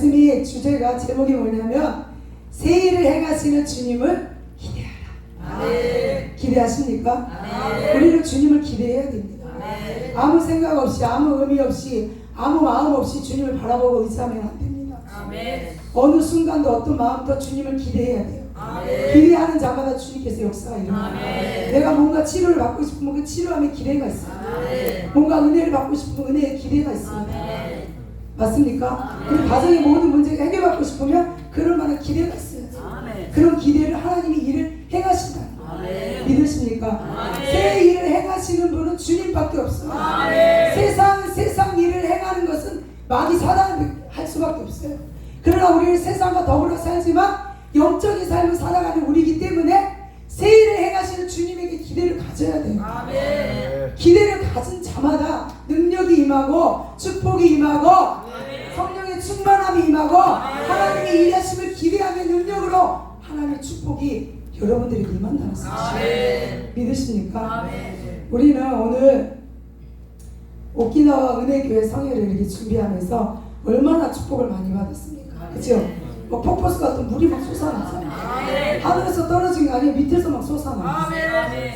말씀이 주제가 제목이 뭐냐면 새 일을 행하시는 주님을 기대하라. 기대하십니까? 우리는 주님을 기대해야 됩니다. 아무 생각 없이 아무 의미 없이 아무 마음 없이 주님을 바라보고 의지하면 안 됩니다. 어느 순간도 어떤 마음도 주님을 기대해야 돼요. 기대하는 자마다 주님께서 역사가 일어나요. 내가 뭔가 치료를 받고 싶으면 그 치료함에 기대가 있어요. 뭔가 은혜를 받고 싶으면 은혜에 기대가 있습니다. 맞습니까? 우리 가정의 모든 문제가 해결받고 싶으면 그럴 만한 기대가 있어요. 그런 기대를 하나님이 일을 행하신다. 믿으십니까? 새 일을 행하시는 분은 주님밖에 없어요. 세상 세상 일을 행하는 것은 마귀 사단을 할 수밖에 없어요. 그러나 우리는 세상과 더불어 살지만 영적인 삶을 살아가는 우리이기 때문에 새 일을 행하시는 주님에게 기대를 가져야 돼요. 기대를 가진 자마다 능력이 임하고 축복이 임하고 성령의 충만함이 임하고 하나님의 일하심을 기대하며 능력으로 하나님의 축복이 여러분들에게 임한다는 사실 믿으십니까? 우리는 오늘 오키나와 은혜교회 성회를 이렇게 준비하면서 얼마나 축복을 많이 받았습니까? 그죠? 뭐 폭포수 같은 물이 막 솟아나잖아요. 하늘에서 떨어진 게 아니에요. 밑에서 막 솟아나.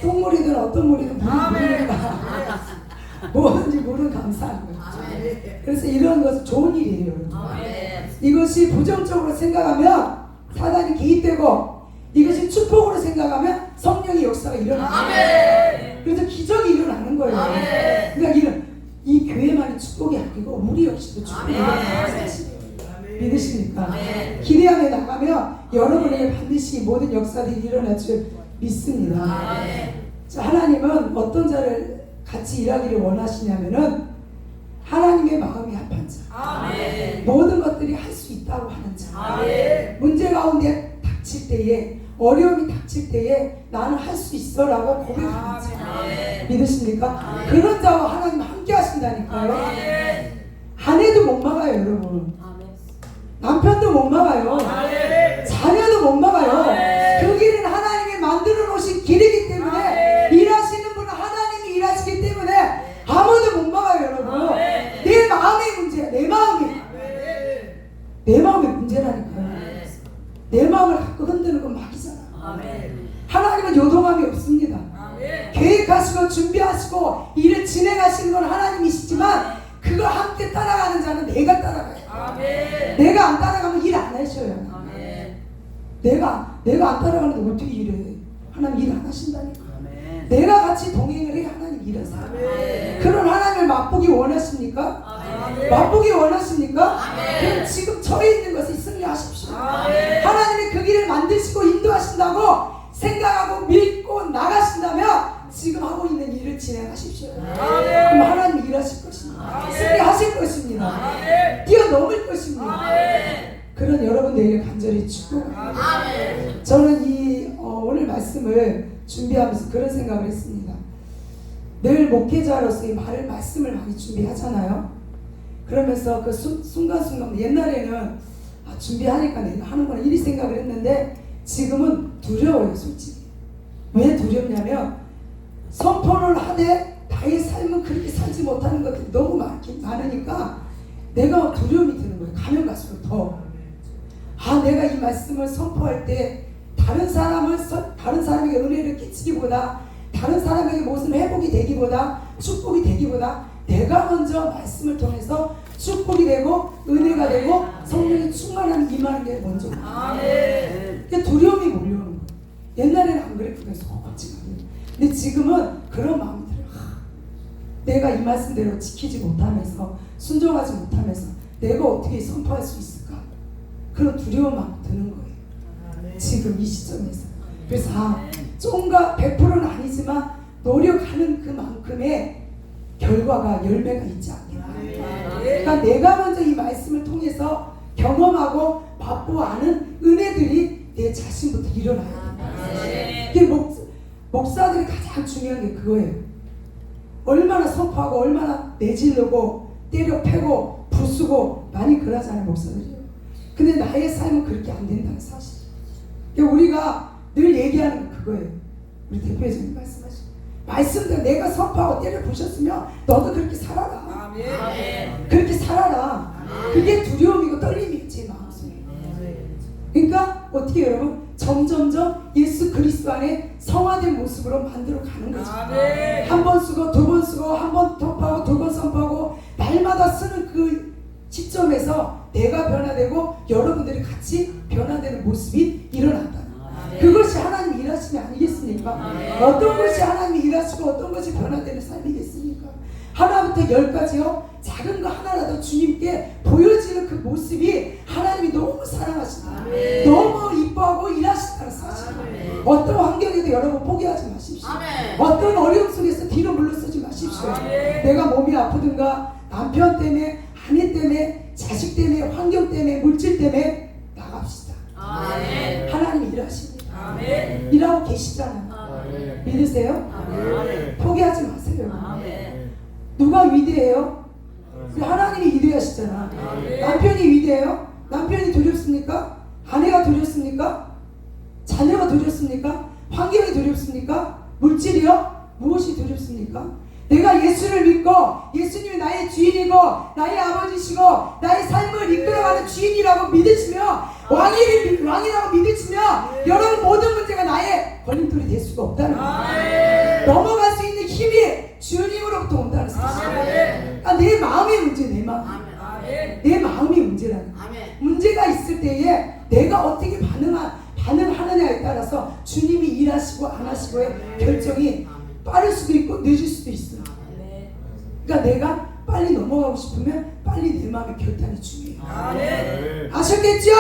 똥물이든 어떤 물이든 물이 물이니까 뭐든지 물은 감사한 거예요. 그래서 이런 것은 좋은 일이에요. 이것이 부정적으로 생각하면 사단이 개입되고 이것이 축복으로 생각하면 성령의 역사가 일어나요. 그래서 기적이 일어나는 거예요. 그러니까 이런 이 교회만의 축복이 아니고 우리 역시도 축복이 일어나는 사실이에요. 믿으십니까? 기대하며 나가면 여러분에게 반드시 모든 역사들이 일어날 줄 믿습니다. 자, 하나님은 어떤 자를 같이 일하기를 원하시냐면은 하나님의 마음이 합한 자. 모든 것들이 할 수 있다고 하는 자. 문제 가운데 닥칠 때에 어려움이 닥칠 때에 나는 할 수 있어라고 고백하는 자. 믿으십니까? 그런 자와 하나님 함께 하신다니까요. 아내도 못 막아요, 여러분. 남편도 못 막아요. 자녀도 못 막아요. 그 길은 하나님이 만들어 놓으신 길이기 때문에 일하시는 분은 하나님이 일하시기 때문에 아무도 못 막아요, 여러분. 내 마음의 문제야, 내 마음이. 내 마음의 문제라니까요. 내 마음을 갖고 흔드는 건 마귀잖아. 하나님은 요동함이 없습니다. 계획하시고 준비하시고 일을 진행하시는 건 하나님이시지만 그걸 함께 따라가는 자는 내가 따라가요. 내가 안 따라가면 일 안 하셔요. 내가 내가 안 따라가는데 어떻게 일해? 하나님 일 안 하신다니까. 내가 같이 동행을 해 하나님 일하세요. 그런 하나님을 맛보기 원하십니까? 맛보기 원하십니까? 그럼 지금 처해 있는 것을 승리하십시오. 하나님이 그 길을 만드시고 인도하신다고 생각하고 믿고 나가신다면 지금 하고 있는 일을 진행하십시오. 그럼 하나님 일하실. 승리하실 것입니다. 뛰어넘을 것입니다. 그런 여러분들에게 간절히 축복합니다. 저는 이 어, 오늘 말씀을 준비하면서 그런 생각을 했습니다. 늘 목회자로서의 말을 말씀을 많이 준비하잖아요. 그러면서 그 순, 순간순간 옛날에는 아, 준비하니까 내가 하는구나 이리 생각을 했는데 지금은 두려워요 솔직히. 왜 두렵냐면 선포를 하되 나의 삶은 그렇게 살지 못하는 것들이 너무 많긴 많으니까 내가 두려움이 드는 거예요. 가면 갈수록 더. 아, 내가 이 말씀을 선포할 때 다른 사람을 서- 다른 사람에게 은혜를 끼치기보다 다른 사람에게 무슨 회복이 되기보다 축복이 되기보다 내가 먼저 말씀을 통해서 축복이 되고 은혜가 되고 성령의 충만함이 임하는 게 먼저. 그게 두려움이 몰려오는 거예요. 옛날에는 안 그랬거든요. 속박지가. 근데 지금은 그런. 하, 내가 이 말씀대로 지키지 못하면서 순종하지 못하면서 내가 어떻게 선포할 수 있을까? 그런 두려운 마음 드는 거예요. 지금 이 시점에서. 그래서 아, 좀가 100%는 아니지만 노력하는 그만큼의 결과가 열매가 있지 않겠나. 그러니까 내가 먼저 이 말씀을 통해서 경험하고 맛보고 아는 은혜들이 내 자신부터 일어나야 된다. 목, 목사들이 가장 중요한 게 그거예요. 얼마나 선포하고 얼마나 내질르고 때려 패고 부수고 많이 그러잖아요 목사들이. 근데 나의 삶은 그렇게 안 된다는 사실. 그러니까 우리가 늘 얘기하는 게 그거예요. 우리 대표회장님 말씀하신 말씀대로 내가 선포하고 때려 부셨으면 너도 그렇게 살아라. 그렇게 살아라. 그게 두려움이고 떨림이 제 마음속에. 그러니까 어떻게 여러분 점점점 예수 그리스도 안에 성화된 모습으로 만들어 가는 거죠. 한번 쓰고 두 번 쓰고 한번 덮하고 두 번 선포하고 날마다 쓰는 그 시점에서 내가 변화되고 여러분들이 같이 변화되는 모습이 일어난다. 그것이 하나님 일하심이 아니겠습니까? 어떤 것이 하나님이 일하시고 어떤 것이 변화되는 삶이겠습니까? 하나부터 열까지요 작은 거 하나라도 주님께 보여지는 그 모습이 하나님이 너무 사랑하신다. 너무 이뻐하고 일하신다는 사실. 어떤 환경에도 여러분 포기하지 마십시오. 어떤 어려움 속에서 뒤로 물러서지 마십시오. 내가 몸이 아프든가 남편 때문에 아내 때문에 자식 때문에 환경 때문에 물질 때문에 나갑시다. 하나님 일하십니다. 일하고 계시잖아요. 믿으세요? 포기하지 마세요. 누가 위대해요? 우리 하나님이 위대하시잖아. 남편이 위대해요? 남편이 두렵습니까? 아내가 두렵습니까? 자녀가 두렵습니까? 환경이 두렵습니까? 물질이요? 무엇이 두렵습니까? 내가 예수를 믿고 예수님이 나의 주인이고 나의 아버지시고 나의 삶을 이끌어가는 주인이라고 믿으시며 왕이, 왕이라고 믿으시며 여러분 모든 문제가 나의 걸림돌이 될 수가 없다는 거예요. 넘어갈 수 있는 힘이 주님으로부터 온다는 사실. 아, 내 마음이 문제, 내 마음. 내 마음이 문제라는. 문제가 있을 때에 내가 어떻게 반응하, 반응하느냐에 따라서 주님이 일하시고 안 하시고의 결정이 빠를 수도 있고 늦을 수도 있어요. 그러니까 내가 빨리 넘어가고 싶으면 빨리 내 마음의 결단이 중요해요. 아셨겠죠?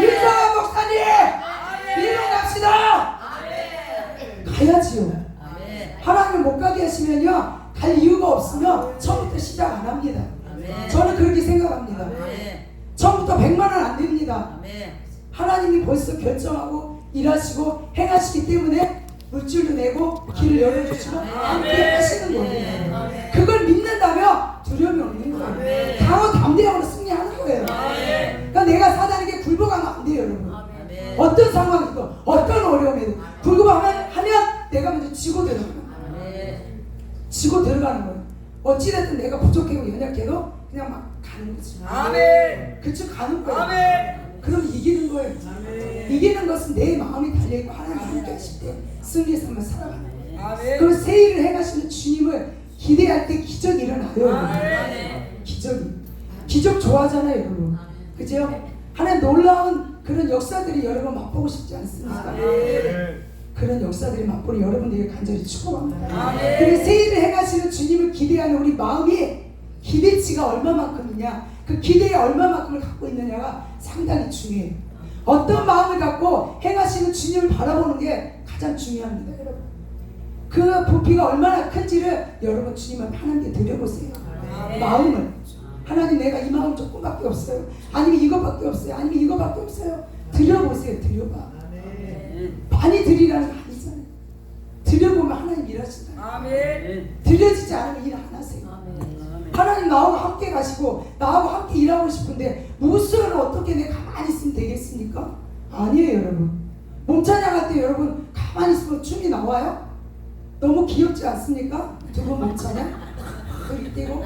윤성환 목사님! 일어납시다! 가야지요. 하나님을 못 가게 하시면요. 갈 이유가 없으면 처음부터 시작 안 합니다. 저는 그렇게 생각합니다. 처음부터 100만 원 안 됩니다. 하나님이 벌써 결정하고 일하시고 행하시기 때문에 물질도 내고 길을 열어주시고 함께 하시는 거예요. 그걸 믿는다면 두려움이 없는 거예요. 강호 담대함으로 승리하는 거예요. 그러니까 내가 사단에게 굴복하면 안 돼요, 여러분. 어떤 상황이든 어떤 어려움에도 굴복하면 하면 내가 먼저 지고 들어가는 거예요. 지고 들어가는 거예요. 어찌됐든 내가 부족하고 연약해도 그냥 막 가는 거지. 그쵸 가는 거예요. 그럼 이기는 거예요. 이기는 것은 내 마음이 달려 있고 하나님 함께 하실 때 승리의 삶을 살아가는 거예요. 그리고 새 일을 행하시는 주님을 기대할 때 기적이 일어나요. 여러분. 기적이. 기적 좋아하잖아요, 여러분. 그죠? 하나님 놀라운 그런 역사들이 여러분 맛보고 싶지 않습니까? 그런 역사들이 맛보는 여러분들에게 간절히 축복합니다. 그리고 새 일을 행하시는 주님을 기대하는 우리 마음이 기대치가 얼마만큼이냐, 그 기대에 얼마만큼을 갖고 있느냐가 상당히 중요해요. 어떤 마음을 갖고 행하시는 주님을 바라보는 게 가장 중요합니다, 여러분. 그 부피가 얼마나 큰지를 여러분 주님을 하나님께 드려보세요. 마음을. 하나님 내가 이 마음 조금밖에 없어요. 아니면 이거밖에 없어요. 아니면 이거밖에 없어요. 드려보세요. 드려봐. 많이 드리라는 거 아니잖아요. 드려보면 하나님 일하신다. 드려지지 않으면 일 안 하세요. 하나님 나하고 함께 가시고 나하고 함께 일하고 싶은데 무엇을 어떻게 내 가만히 있으면 되겠습니까? 아니에요 여러분. 몸찬양할 때 여러분 가만히 있으면 춤이 나와요? 너무 귀엽지 않습니까? 두분 몸찬양? 그리 떼고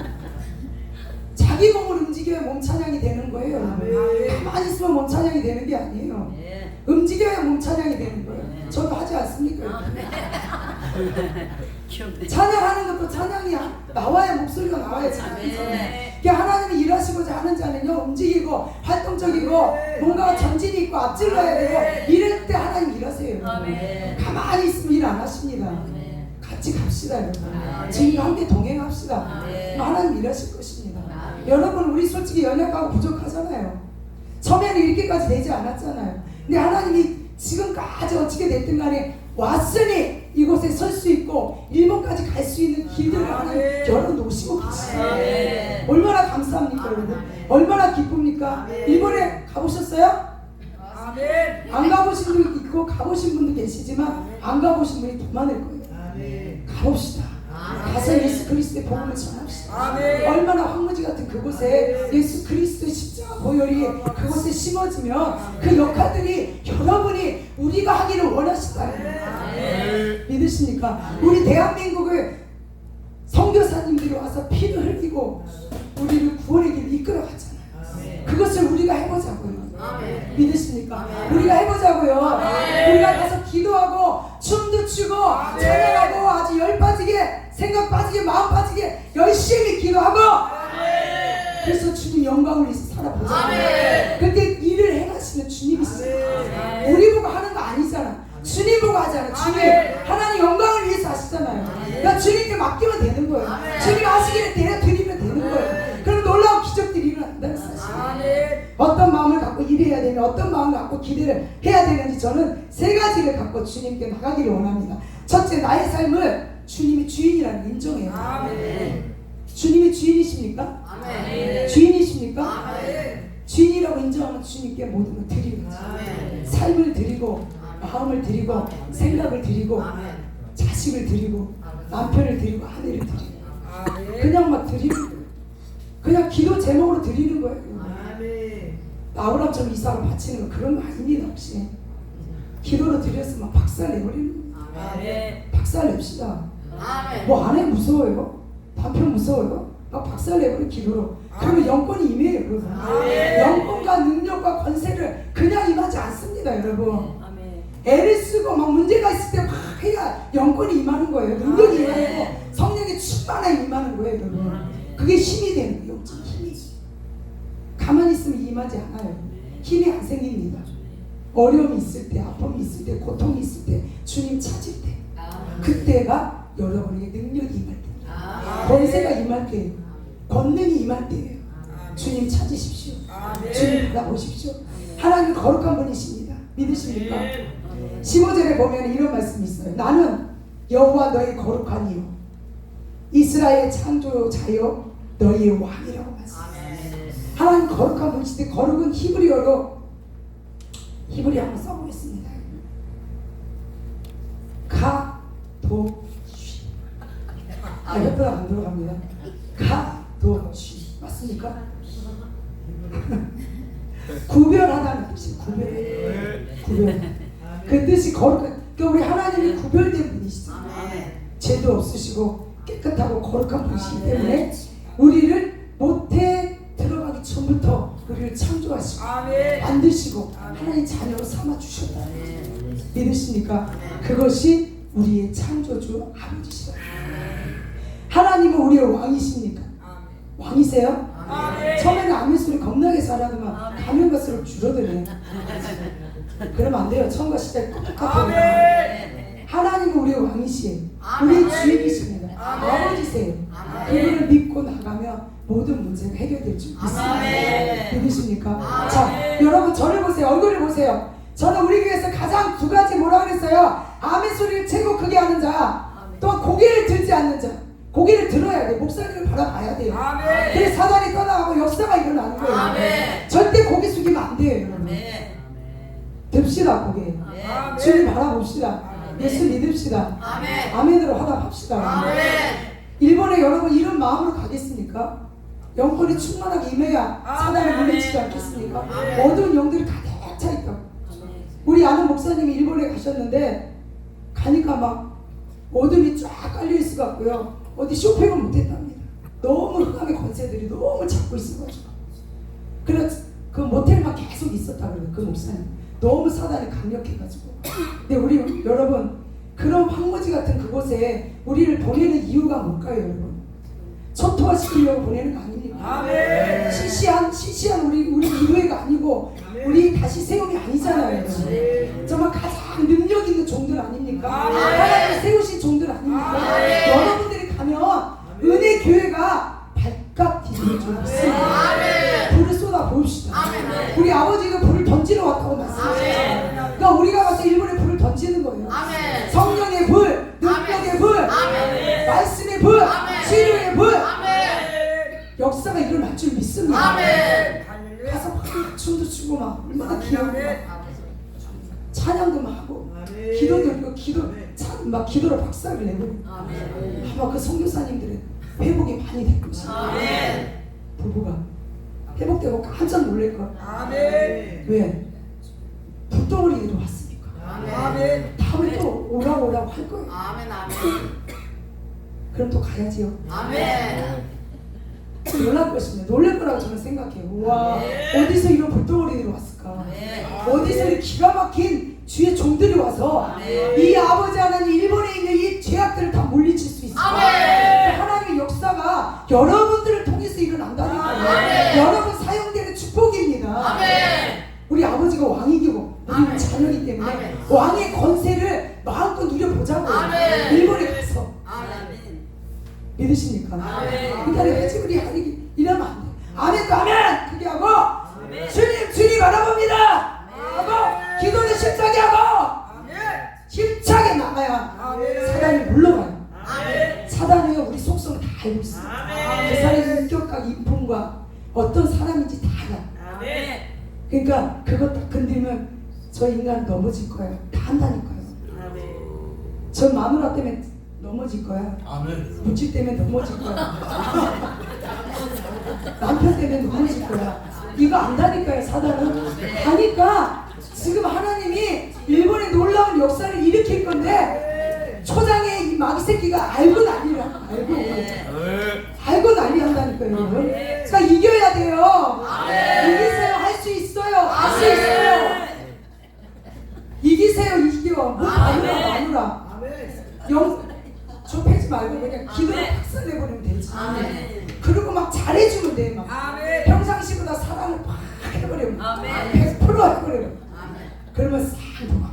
자기 몸을 움직여야 몸찬양이 되는 거예요 여러분. 가만히 있으면 몸찬양이 되는 게 아니에요. 움직여야 몸 찬양이 되는 거예요. 저도 하지 않습니까? 찬양하는 것도 찬양이야. 나와야 목소리가 나와야 찬양이잖아요. 그러니까 하나님이 일하시고자 하는 자는요 움직이고 활동적이고 뭔가 전진이 있고 앞질러야 되고 이럴 때 하나님 일하세요. 가만히 있으면 일 안 하십니다. 같이 갑시다 여러분. 지금 함께 동행합시다. 하나님 일하실 것입니다. 여러분 우리 솔직히 연약하고 부족하잖아요. 처음에는 이렇게까지 되지 않았잖아요. 근데 하나님이 지금까지 어떻게 됐든 간에 왔으니 이곳에 설 수 있고 일본까지 갈 수 있는 길들을 하나님 열어놓으시고 계시잖아요. 얼마나 감사합니까 여러분? 얼마나 기쁩니까? 일본에 가보셨어요? 안 가보신 분도 있고 가보신 분도 계시지만 안 가보신 분이 더 많을 거예요. 가봅시다. 가서 예수 그리스도의 복음을 전합시다. 얼마나 황무지 같은 그곳에 예수 그리스도의 십자가 보혈이 그곳에 심어지면 그 역할들이 여러분이 우리가 하기를 원하신다는. 믿으십니까? 우리 대한민국을 선교사님들이 와서 피를 흘리고 우리를 구원의 길로 이끌어 갔잖아요. 그것을 우리가 해보자고요. 믿으십니까? 우리가 해보자고요. 우리가 가서 기도하고 춤도 추고 찬양하고 아주 열 빠지게 생각 빠지게 마음 빠지게 열심히 기도하고 그래서 주님 영광을 위해서 살아보자. 그때 일을 행하시는 주님이시잖아요. 우리 보고 하는 거 아니잖아. 주님 보고 하잖아. 주님 하나님 영광을 위해서 하시잖아요. 그러니까 주님께 맡기면 되는 거예요. 주님 하시기를 내려 드리면 되는 거예요. 그럼 놀라운 기적들이 일어난다는 사실. 어떤 마음을 갖고 일해야 되며 어떤 마음을 갖고 기대를 해야 되는지 저는 세 가지를 갖고 주님께 나가기를 원합니다. 첫째 나의 삶을 주님이 주인이라는 인정해요. 주님이 주인이십니까? 주인이십니까? 주인이라고 인정하면 주님께 모든 걸 드리는 거죠. 삶을 드리고 마음을 드리고 생각을 드리고 자식을 드리고 남편을 드리고 아내를 드리고 그냥 막 드리는 거예요. 그냥 기도 제목으로 드리는 거예요. 아브라함처럼 이삭을 바치는 거 그런 거 아닙니다 혹시. 기도로 드렸으면 박살 내버리는 거예요. 박살 냅시다 뭐 아내 무서워요? 남편 무서워요? 막 박살 내버린 기도로 그러면 영권이 임해요 여러분 영권과 능력과 권세를 그냥 임하지 않습니다 여러분. 애를 쓰고 막 문제가 있을 때 막 해야 영권이 임하는 거예요. 능력이 임하고 성령의 충만함이 임하는 거예요 여러분. 그게 힘이 되는 거예요. 영적 힘이지 가만히 있으면 임하지 않아요. 힘이 안 생깁니다. 어려움이 있을 때 아픔이 있을 때 고통이 있을 때 주님 찾을 때. 그때가 여러분에게 능력이 임할 때 권세가 임할 때예요 권능이 임할 때예요 주님 찾으십시오. 주님 받아보십시오. 하나님 거룩한 분이십니다. 믿으십니까? 15절에 보면 이런 말씀이 있어요. 나는 여호와 너의 거룩한 이요 이스라엘 창조자요 너희의 왕이라고 말씀해요 하나님 거룩한 분이신데 거룩은 히브리어로 히브리 한번 써보겠습니다. 가도쉬 아 옆에가 안 들어갑니다. 가도쉬 맞습니까? 구별하다는 뜻이 구별. 구별. 그 뜻이 거룩한 그 우리 하나님이 구별된 분이시잖아요 죄도 없으시고 깨끗하고 거룩한 분이시기 때문에 우리를 못해 들어가기 전부터 우리를 창조하시고 만드시고 하나님 자녀로 삼아 주셨다. 믿으십니까? 그것이 우리의 창조주 아버지시다. 하나님은 우리의 왕이십니까? 왕이세요? 처음에는 아멘 소리 겁나게 잘하더만 가면 갈수록 줄어드네. 그러면 안 돼요. 처음과 시작이 똑같아요. 하나님은 우리의 왕이시에요. 우리의 주인이십니다. 아버지세요. 그분을 믿고 나가면 모든 문제가 해결될 줄 믿습니다. 믿으십니까? 자, 여러분 저를 보세요. 얼굴을 보세요. 저는 우리 교회에서 가장 두 가지 뭐라 그랬어요? 아멘 소리를 최고 크게 하는 자, 또 고개를 들지 않는 자. 고개를 들어야 돼. 목사님을 바라봐야 돼요. 그래서 사단이 떠나가고 역사가 일어나는 거예요. 절대 고개 숙이면 안 돼요. 여러분. 듭시다 고개. 주님 바라봅시다. 예수 믿읍시다. 아멘으로 화답합시다. 일본에 여러분 이런 마음으로 가겠습니까? 영권이 충만하게 임해야 사단을 물리치지 않겠습니까? 어두운 영들이 가득 차 있다. 우리 아는 목사님이 일본에 가셨는데 가니까 막 어둠이 쫙 깔려 있을 것 같고요. 어디 쇼핑을 못했답니다. 너무 흑암의 권세들이 너무 잡고 있어가지고. 그래서 그 모텔만 계속 있었다 그래요. 그 목사님. 너무 사단이 강력해가지고. 근데 우리 여러분 그런 황무지 같은 그곳에 우리를 보내는 이유가 뭘까요, 여러분? 초토화시키려고 보내는 거 아닙니까? 시시한 시시한 우리 우리 이후회가 아니고 우리 다시 세움이 아니잖아요. 정말 가장 능력 있는 종들 아닙니까? 하나님 세우신 종들 아닙니까? 여러분들이 가면 은혜 교회가 발칵 뒤집을 줄 믿습니다. 불을 쏟아 봅시다. 우리 아버지가 불을 던지러 왔다고 말씀하셨잖아요. 그러니까 우리가 가서 일본에 불을 던지는 거예요. 성령의 불, 능력의 불, 말씀의 불, 치료의 불, 역사가 일어날 줄 믿습니다. 가서 막 춤도 추고 막 얼마나 귀여워. 찬양도 막 하고 기도 드리고 기도 참막 기도로 박살을 내고. 아마 그 선교사님들은 회복이 많이 될 것입니다. 부부가 회복되고 깜짝 놀랄 걸. 왜? 불덩어리로 왔으니까. 다음에 또 오라고 오라고 할 거예요. 그럼 또 가야지요. 놀랄 것입니다. 놀랄 거라고 저는 생각해요. 와 어디서 이런 불덩어리들이 왔을까? 어디서 이 기가 막힌 주의 종들이 와서 이 아버지 하나님 일본에 있는 이 죄악들을 다 물리칠 수. 하나님의 역사가 여러분들을 통해서 일어난다니까요. 여러분 사용되는 축복입니다. 우리 아버지가 왕이고 우리는 아멘. 자녀이기 때문에 아멘. 왕의 권세를 마음껏 누려보자고요. 아멘. 일본에 가서 아멘. 믿으십니까? 아멘. 그러니까 해지 우리 하기 이러면 안 돼. 아멘도 아멘 크게 하고 아멘. 주님 주님 알아봅니다. 아멘. 하고 기도는 힘차게 하고 힘차게 나가야 사단이 물러가요. 사단이요 우리 있어요. 그 사람의 인격과 인품과 어떤 사람인지 다 알아. 그러니까 그것 딱 건드리면 저 인간 넘어질 거예요. 다 한다니까요. 저 마누라 때문에 넘어질 거야. 아멘. 부치 때문에 넘어질 거야. 남편 때문에 넘어질 거야. 이거 안다니까요, 사단은. 하니까 지금 하나님이 일본의 놀라운 역사를 일으킬 건데 초장의 이 마귀 새끼가 알고 난리라. 알고. 알고 난리 한다니까요, 여러분. 그러니까 이겨야 돼요. 이기세요. 할 수 있어요. 할 수 있어요. 이기세요, 이겨. 뭐 마누라, 마누라. 영, 좁히지 말고 그냥 기도로 아멘. 박살 내버리면 되지. 아멘. 그리고 막 잘해주면 돼, 막. 평상시보다 사랑을 팍 해버리면. 아멘. 100% 해버리면. 그러면 싹 녹아.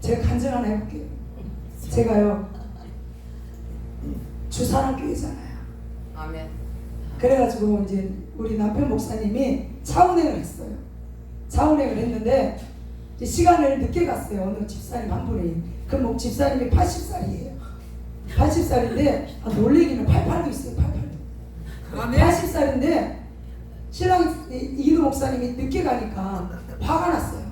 제가 간증 하나 해볼게요. 제가요, 주사랑 교회잖아요. 그래가지고 이제 우리 남편 목사님이 차운행을 했어요. 차운행을 했는데 시간을 늦게 갔어요. 어느 집사님 한 분이. 그목 집사님이 80살이에요. 80살인데 아, 놀래기는 88도 있어요. 88도. 80살인데 신랑 이- 이기도 목사님이 늦게 가니까 화가 났어요.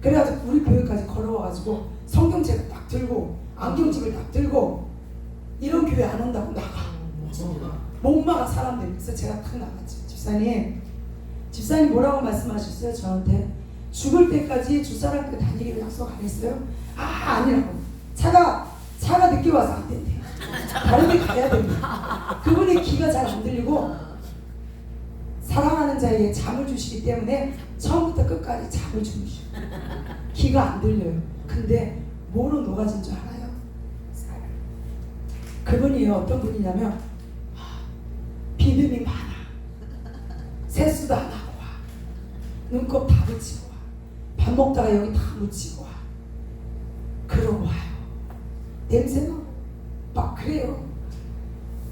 그래가지고 우리 교회까지 걸어와가지고 성경책을 딱 들고 안경집을 딱 들고 이런 교회 안 온다고 나가. 목마가 사람들. 그래서 제가 탁 나갔죠. 집사님 집사님 뭐라고 말씀하셨어요? 저한테? 죽을 때까지 주사랑교 다니기로 약속 안 했어요? 아 아니라고. 차가 차가 늦게 와서 안 된대. 다른 데 가야 된다 그분의 귀가 잘 안 들리고 사랑하는 자에게 잠을 주시기 때문에 처음부터 끝까지 잠을 주무셔 귀가 안 들려요. 근데 뭐로 녹아진 줄 알아요? 그분이요 어떤 분이냐면 비듬이 많아. 세수도 안 하고 와. 눈곱 다 붙이고 와. 밥 먹다가 여기 다 묻히고 와. 그러고 와요. 냄새 나고 막 그래요.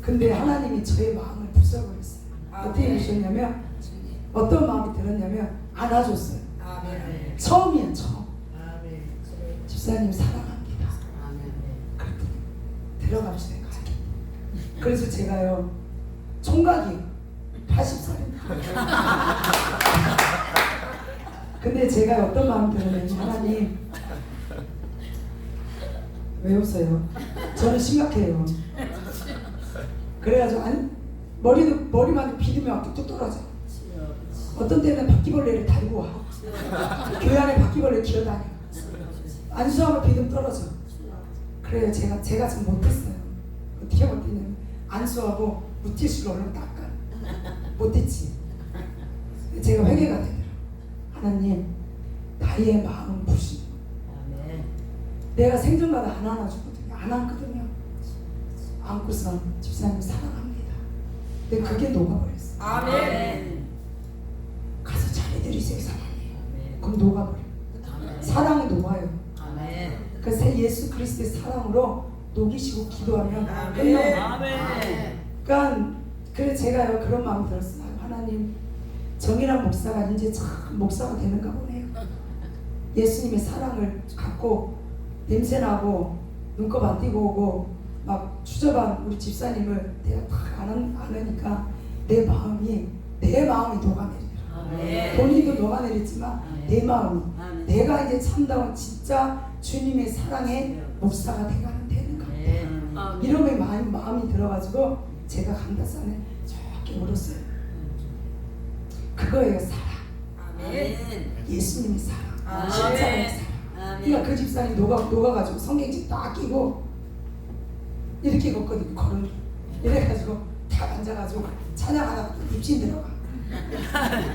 근데 하나님이 저의 마음을 부숴버렸어요. 어떻게 해주셨냐면 어떤 마음이 들었냐면 안아줬어요. 처음이에요 처음. 집사님 사랑합니다. 그랬더니 들어갑시다. 그래서 제가요 총각이 80살입니다. 근데 제가 어떤 마음이 들었냐면 하나님 왜 웃어요? 저는 심각해요. 그래가지고 안, 머리도 머리만 비듬면 뚝뚝 떨어져. 어떤 때는 바퀴벌레를 달고 와. 교회 안에 바퀴벌레 기어다녀. 안수하면 비듬 떨어져. 그래요. 제가 제가 좀 못했어요. 어떻게 못했냐면 안수하고 무티슈로 얼른 닦아. 못했지. 제가 회개가 되더라. 하나님, 나의 마음 부시. 내가 생전마다 안 안아주거든요. 안 안거든요. 안고서 집사님 사랑합니다. 근데 그게 녹아버렸어. 가서 잘해드리세요, 사랑해요. 그럼 녹아버려. 사랑이 녹아요. 그래서 예수 그리스도의 사랑으로 녹이시고 기도하면 끝나요. 그러니까 그래 제가요 그런 마음 들었어요. 하나님 정이란 목사가 이제 참 목사가 되는가 보네요. 예수님의 사랑을 갖고 냄새 나고 눈곱 안 띄고 오고 막 추접한 우리 집사님을 내가 다 아는, 아느니까 내 마음이 내 마음이 녹아내리더라. 본인도 녹아내렸지만 내 마음이 내가 이제 참다운 진짜 주님의 사랑의 목사가 돼가는 되는 것 같아. 이러면 마음, 마음이 들어가지고 제가 강다산에 저렇게 울었어요. 그거예요 사랑. 예수님의 사랑. 아멘. 십자가의 사랑. 그러니까 그 집사님 녹아 녹아가지고 성경책 딱 끼고 이렇게 걷거든요. 걸음 이래가지고 탁탁 앉아가지고 찬양하다가 또 입신 들어가.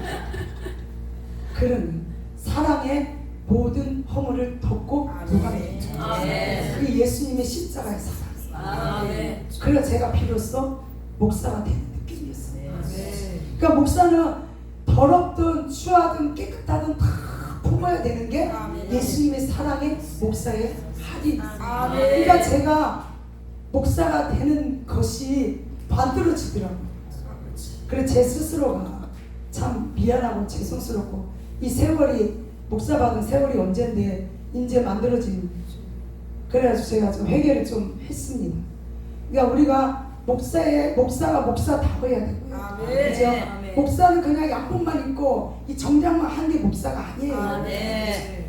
그런 사랑의 모든 허물을 덮고 녹아내죠. 아멘. 그게 예수님의 십자가의 사랑. 아멘. 그래서 제가 비로소 목사가 되는 느낌이었어요. 아멘. 그러니까 목사는 더럽든 추하든 깨끗하든 다 품어야 되는 게. 예수님의 사랑의 목사의 할인. 그러니까 제가 목사가 되는 것이 만들어지더라고요. 그래서 제 스스로가 참 미안하고 죄송스럽고 이 세월이 목사 받은 세월이 언젠데 이제 만들어진 그래가지고 제가 좀 회개를 좀 했습니다. 그러니까 우리가 목사의 목사가 목사다워야 되고요. 아멘. 그죠? 아멘. 목사는 그냥 양복만 입고 이 정장만 한 게 목사가 아니에요. 아멘.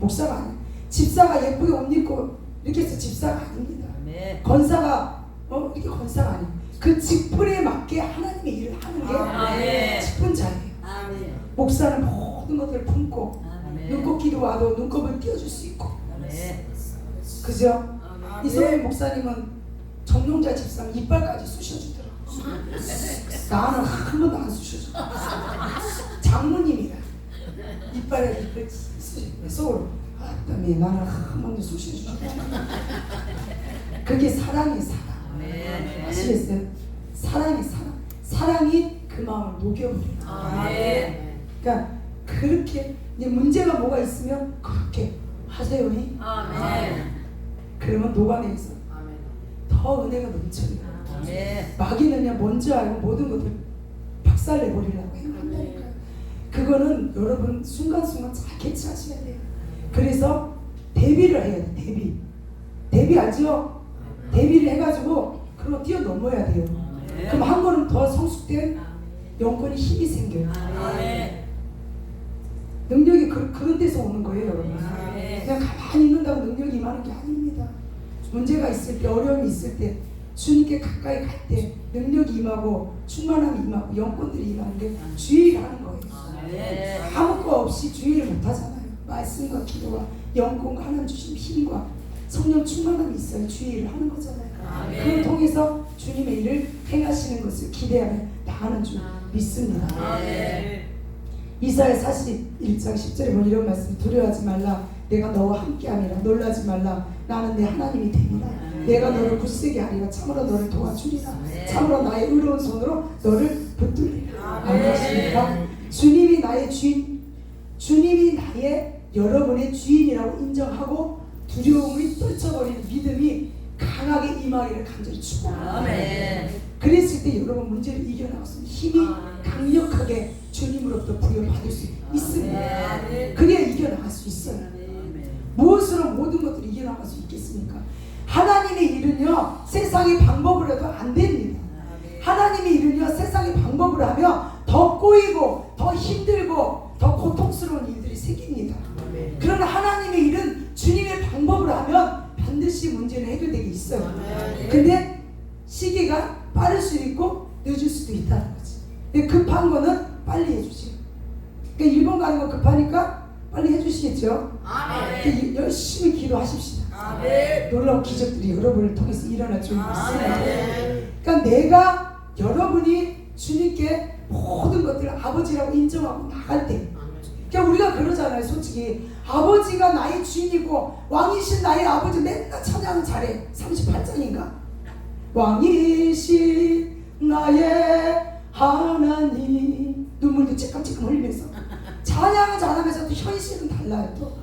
목사가 아니에요. 집사가 예쁘게 옷 입고 이렇게 해서 집사가 아닙니다. 아멘. 건사가 어 이렇게 건사가 아니에요. 그 직분에 맞게 하나님의 일을 하는 게 아멘. 직분 자예요. 아멘. 목사는 모든 것들을 품고 아멘. 눈곱 기도 와도 눈곱을 띄워줄 수 있고 아멘. 그죠? 아멘. 이소희 목사님은 정용자 집사는 이빨까지 쑤셔주더라고. 나는 한 번도 안 쑤셔줘. 장모님이라 이빨에 이빨 쑤셔. 속으로 아따미 나는 한 번도 쑤셔주지. 그게 사랑의 사랑. 아멘. 아시겠어요? 사랑의 사랑. 사랑이 그 마음을 녹여버려요. 아멘. 그러니까 그렇게 이제 문제가 뭐가 있으면 그렇게 하세요. 이. 아멘. 그러면 녹아내서 더 은혜가 넘쳐요. 아멘. 마귀는요 먼저 알고 모든 것을 박살내 버리려고 해요. 한다니까요. 그거는 여러분 순간순간 잘 캐치하셔야 돼요. 그래서 대비를 해야 돼. 대비. 대비 알죠? 대비를 해가지고 그걸 뛰어넘어야 돼요. 그럼 한 걸음 더 성숙된 영권이 힘이 생겨요. 아멘. 능력이 그, 그런 데서 오는 거예요, 여러분. 아멘. 그냥 가만히 있는다고 능력이 임하는 게 아닙니다. 문제가 있을 때, 어려움이 있을 때, 주님께 가까이 갈 때 능력이 임하고 충만함이 임하고 영권들이 임하는 게 주의를 하는 거예요. 아멘. 아무 거 없이 주의를 못 하잖아요. 말씀과 기도와 영권과 하나님 주신 힘과 성령 충만함이 있어야 주의를 하는 거잖아요. 아멘. 그걸 통해서 주님의 일을 행하시는 것을 기대하며 나가는 줄 믿습니다. 아멘. 이사야 41장 10절에 보면 이런 말씀 두려워하지 말라. 내가 너와 함께함이라. 놀라지 말라. 나는 내 하나님이 됩니다 내가 너를 굳세게 하리라. 참으로 너를 도와주리라. 참으로 나의 의로운 손으로 너를 붙들리라. 아멘. 아멘 주님이 나의 주인 주님이 나의 여러분의 주인이라고 인정하고 두려움이 떨쳐버리는 믿음이 강하게 임하기를 간절히 축복합니다. 아멘. 그랬을 때 여러분 문제를 있는 힘이 강력하게 주님으로부터 부여받을 수 있습니다. 아멘. 그래야 이겨나갈 수 있어요. 무엇으로 모든 것들을 이겨나갈 수 있겠습니까? 하나님의 일은요 세상의 방법으로 해도 안 됩니다. 하나님의 일은요 세상의 방법으로 하면 더 꼬이고 더 힘들고 더 고통스러운 일들이 생깁니다. 그러나 하나님의 일은 주님의 방법으로 하면 반드시 문제는 해결되게 있어요. 근데 시기가 빠를 수 있고 늦을 수도 있다는 거지. 근데 급한 거는 빨리 해주지. 그러니까 일본 가는 거 급하니까 빨리 해주시겠죠. 그러니까 열심히 기도하십시다. 아멘. 놀라운 기적들이 여러분을 통해서 일어날 줄 믿습니다. 아멘. 그러니까 내가 여러분이 주님께 모든 것들을 아버지라고 인정하고 나갈 때 그러니까 우리가 그러잖아요 솔직히 아버지가 나의 주인이고 왕이신 나의 아버지 맨날 찬양 잘해 38장인가 왕이신 나의 하나님 눈물도 찔끔찔끔 흘리면서 찬양을 잘하면서 또 현실은 달라요 또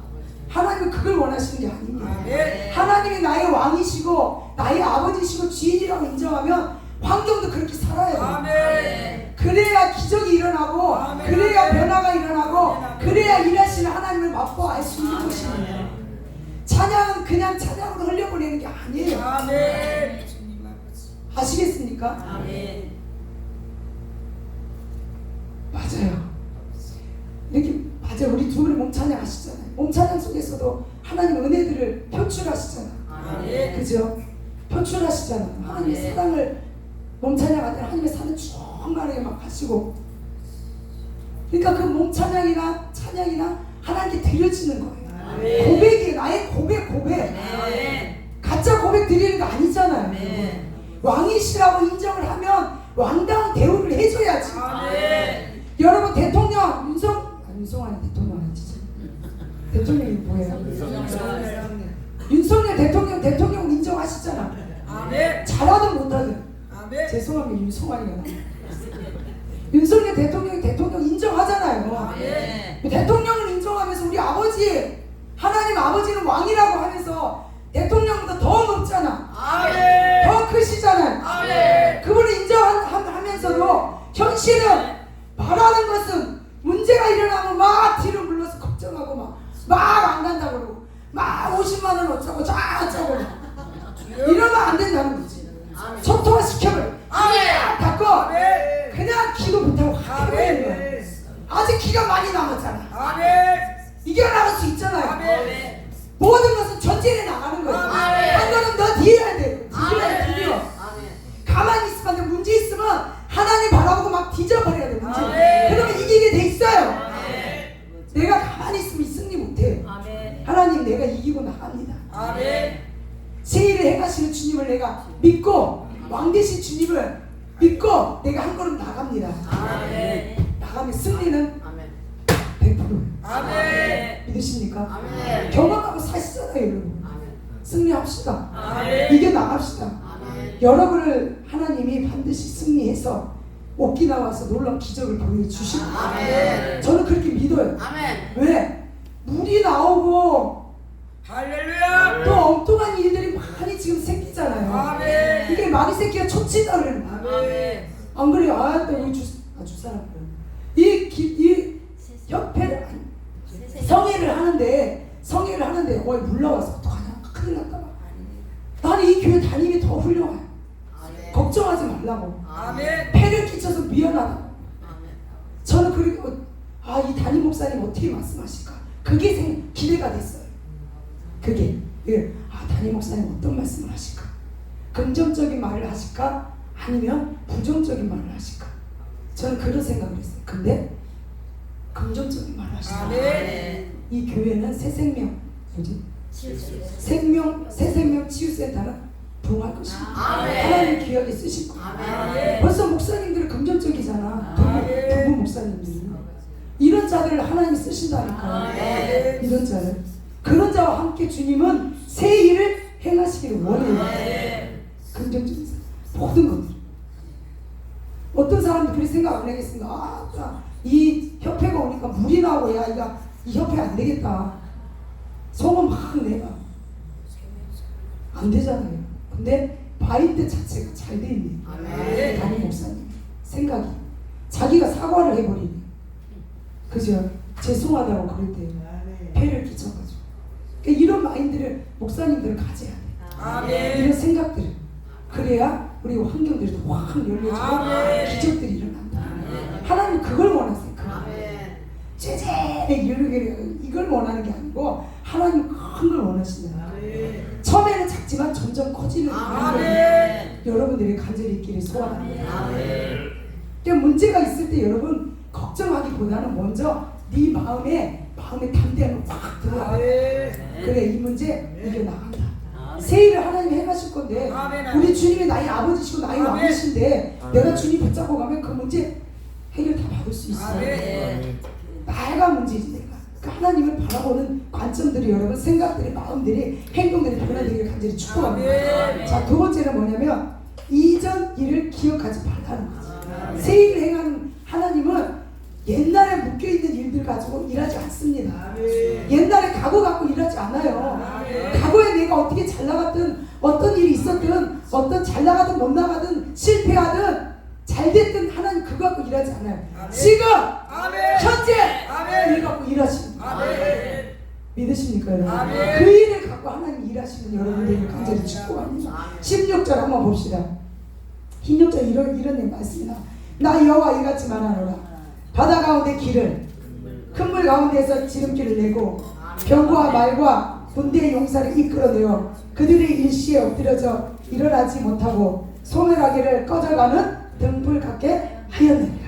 하나님은 그걸 원하시는 게 아닙니다 아멘. 하나님이 나의 왕이시고 나의 아버지시고 주인이라고 인정하면 환경도 그렇게 살아야 돼요 아멘. 그래야 기적이 일어나고 아멘. 그래야 변화가 일어나고 아멘. 그래야 일하시는 하나님을 맛보 알수 있는 것입니다 찬양은 그냥 찬양으로 흘려보내는 게 아니에요 아멘. 아시겠습니까? 아멘. 맞아요 이렇게 맞아요 우리 두 분이 몸찬양 하시잖아요 몸찬양 속에서도 하나님 은혜들을 표출하시잖아요 아멘. 그죠? 표출하시잖아요 하나님의 아멘. 사랑을 몸찬양할 때 하나님의 사랑을 충만하게 막 하시고 그러니까 그 몸찬양이나 찬양이나 하나님께 드려지는 거예요 아멘. 고백이 나의 고백 고백 아멘. 가짜 고백 드리는 거 아니잖아요 아멘. 왕이시라고 인정을 하면 왕다운 대우를 해줘야지. 아멘. 여러분 대통령 윤석 아, 윤석열 대통령 아니지? 대통령이 뭐예요? 윤석열 대통령 대통령 인정하시잖아. 아멘. 잘하든 못하든 아멘. 죄송합니다 윤석열이가 나. 윤석열 대통령이 대통령 인정하잖아요. 아멘. 대통령을 인정하면서 우리 아버지 하나님 아버지는 왕이라고 하면서 대통령보다 더 높잖아. 아멘. 더 크시잖아요. 아멘. 그분을 인정하면서도 현실은 말하는 것은 문제가 일어나면 막 뒤를 물러서 걱정하고 막 막 안 간다고 그러고 막 50만 원 어쩌고 자 어쩌고 이러면 안 된다는 거지. 소통화 시켜버려. 아멘. 닫고 아멘. 그냥 기도 못하고 확 해버리는 거야. 아직 기가 많이 남았잖아. 아멘. 이겨나갈 수 있잖아요. 아멘. 모든 것은 전진해 나가는 거예요. 아멘. 한 걸음 더 뒤에야 돼. 뒤에야 아멘. 뒤에. 가만히 있으면 안 돼. 문제 있으면 하나님 바라보고 막 뒤져버려야 돼. 문제. 아멘. 그러면 이기게 돼 있어요. 아멘. 내가 가만히 있으면 승리 못해요. 아멘. 하나님 내가 이기고 나갑니다. 아멘. 새 일을 행하시는 주님을 내가 믿고 왕 되신 주님을 믿고 내가 한 걸음 나갑니다. 아멘. 나가면 승리는 100%예요. 아멘. 믿으십니까? 아멘. 경험하고 사시잖아요, 여러분. 승리합시다. 아멘. 이겨 나갑시다. 여러분을 하나님이 반드시 승리해서 오키나와서 놀라운 기적을 보여주실 거예요. 아멘. 저는 그렇게 믿어요. 왜? 물이 나오고 할렐루야. 또 엉뚱한 일들이 많이 지금 생기잖아요. 아멘. 이게 초치다 그러는 거야. 아멘. 안 그래요? 아, 또 우리 주, 아, 주사람. 이, 기, 이 협회를, 성회를 하는데, 성회를 하는데, 어이, 물 나와서 어떡하냐? 큰일 났다. 봐. 나는 이 교회 담임이 더 훌륭해. 걱정하지 말라고. 아멘. 폐를 끼쳐서 미안하다. 저는 그리고 아 이 담임 목사님 어떻게 말씀하실까? 그게 생, 기대가 됐어요. 그게 예. 아 담임 목사님 어떤 말씀을 하실까? 긍정적인 말을 하실까? 아니면 부정적인 말을 하실까? 저는 그런 생각을 했어요. 근데 긍정적인 말을 하시더라고요. 이 교회는 새 생명 뭐지? 생명 새 생명 치유센터는 것입니다. 아멘. 하나님 귀하게 쓰실 거예요. 아멘. 벌써 목사님들이 긍정적이잖아. 아멘. 두부, 두부 목사님들이. 이런 자들을 하나님 쓰신다니까. 아멘. 이런 자를. 그런 자와 함께 주님은 새 일을 행하시기를 원해요. 아멘. 긍정적인 사람. 모든 것들. 어떤 사람들 그렇게 생각 안 하겠습니까? 아, 자, 이 협회가 오니까 물이 나오고 야, 이거 이 협회 안 되겠다. 속은 막 내가 안 되잖아요. 근데 마인드 자체가 잘 돼 있네. 아멘. 담임 목사님 생각이 자기가 사과를 해버리네. 그죠? 죄송하다고 그럴 때 폐를 끼쳐가지고. 그러니까 이런 마인드를 목사님들은 가져야 돼. 아멘. 이런 생각들을 그래야 우리 환경들이 확 열려지고 아멘. 기적들이 일어난다. 하나님 그걸 원하세요. 쇠쇠하게 이르게 이걸 원하는 게 아니고 하나님 큰 걸 원하신다. 처음에는 작지만 점점 커지는 걸 아멘. 여러분들이 간절히 있기를 소원합니다. 그러니까 문제가 있을 때 여러분 걱정하기보다는 먼저 네 마음에 마음의 담대함을 확 들어와. 아멘. 그래 이 문제 이겨 나간다. 새 일을 하나님이 해가실 건데. 우리 주님이 나의 아버지시고 나의. 왕이신데 내가 주님 붙잡고 가면 그 문제 해결 다 받을 수 있어요. 나가 문제지 하나님을 바라보는 관점들이 여러분 생각들이 마음들이 행동들이 변화되기를 간절히 축복합니다. 아멘. 자두 번째는 뭐냐면 이전 일을 기억하지 말라는 거지. 새 일을 행하는 하나님은 옛날에 묶여 있는 일들 가지고 일하지 않습니다. 아멘. 옛날에 각오 갖고 일하지 않아요. 과거에 내가 어떻게 잘 나갔든 어떤 일이 있었든 어떤 잘 나가든 못 나가든 실패하든 잘 됐든 하나님 그거 갖고 일하지 않아요. 아멘. 지금 아멘. 현재 아멘. 일 갖고 일하시는. 아멘. 믿으십니까 여러분? 아멘. 그 일을 갖고 하나님 일하시는 여러분들을 간절히 축복합니다. 16절 한번 봅시다. 16절 이런 이런 내 말씀이나 나 여호와 이같이 말하노라 바다 가운데 길을 큰 물 가운데서 지름길을 내고 병과 말과 군대의 용사를 이끌어내어 그들의 일시에 엎드려져 일어나지 못하고 소멸하기를 꺼져가는 등불 같게 하였느니라